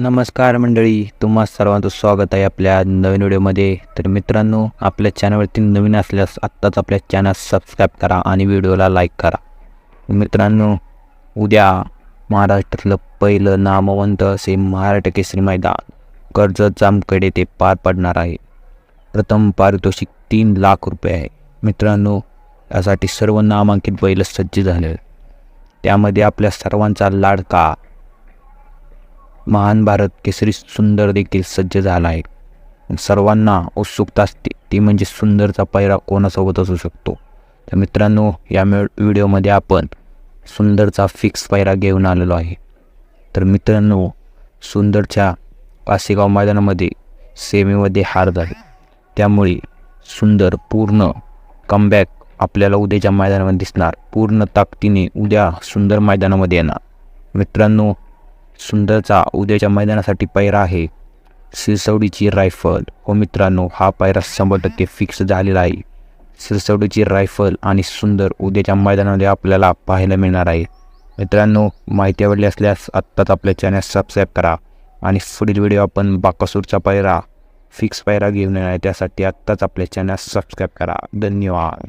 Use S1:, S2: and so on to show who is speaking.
S1: नमस्कार मंडळी तुम्हा सर्वांचं स्वागत आहे आपल्या नवीन व्हिडिओमध्ये. तर मित्रांनो आपल्या चॅनलवरती नवीन असल्यास आत्ताच आपल्या चॅनल सबस्क्राईब करा आणि व्हिडिओला लाईक करा. मित्रांनो उद्या महाराष्ट्रातलं पहिलं नामवंत असे महाराष्ट्र केसरी मैदान कर्जत जामकडे ते पार पडणार आहे. प्रथम पारितोषिक तीन लाख रुपये आहे. मित्रांनो यासाठी सर्व नामांकित बैल सज्ज झाले त्यामध्ये आपल्या सर्वांचा लाडका महान भारत केसरी सुंदर देखील सज्ज झाला आहे. सर्वांना उत्सुकता असते. ती म्हणजे सुंदरचा पैरा कोणासोबत असू शकतो? तर मित्रांनो या मे- व्हिडिओमध्ये आपण सुंदरचा फिक्स पैरा घेऊन आलेलो आहे. तर मित्रांनो सुंदरच्या कासेगाव मैदानामध्ये सेमीमध्ये हार झाली. त्यामुळे सुंदर पूर्ण कमबॅक आपल्याला उद्याच्या मैदानामध्ये दिसणार. पूर्ण ताकदीने उद्या सुंदर मैदानामध्ये येणार. मित्रांनो सुंदरचा उद्याच्या मैदानासाठी पैरा आहे. सिरसवडीची रायफल. हो मित्रांनो हा पैरा शंभर टक्के फिक्स झालेला आहे. सिरसवडीची रायफल आणि सुंदर उद्याच्या मैदानामध्ये आपल्याला पाहायला मिळणार आहे. मित्रांनो माहिती आवडली असल्यास आत्ताच आपल्या चॅनल सबस्क्राईब करा आणि पुढील व्हिडिओ आपण बाकासूरचा पैरा फिक्स पैरा घेऊन येणार आहे. त्यासाठी आत्ताच आपल्या चॅनल सबस्क्राईब करा. धन्यवाद.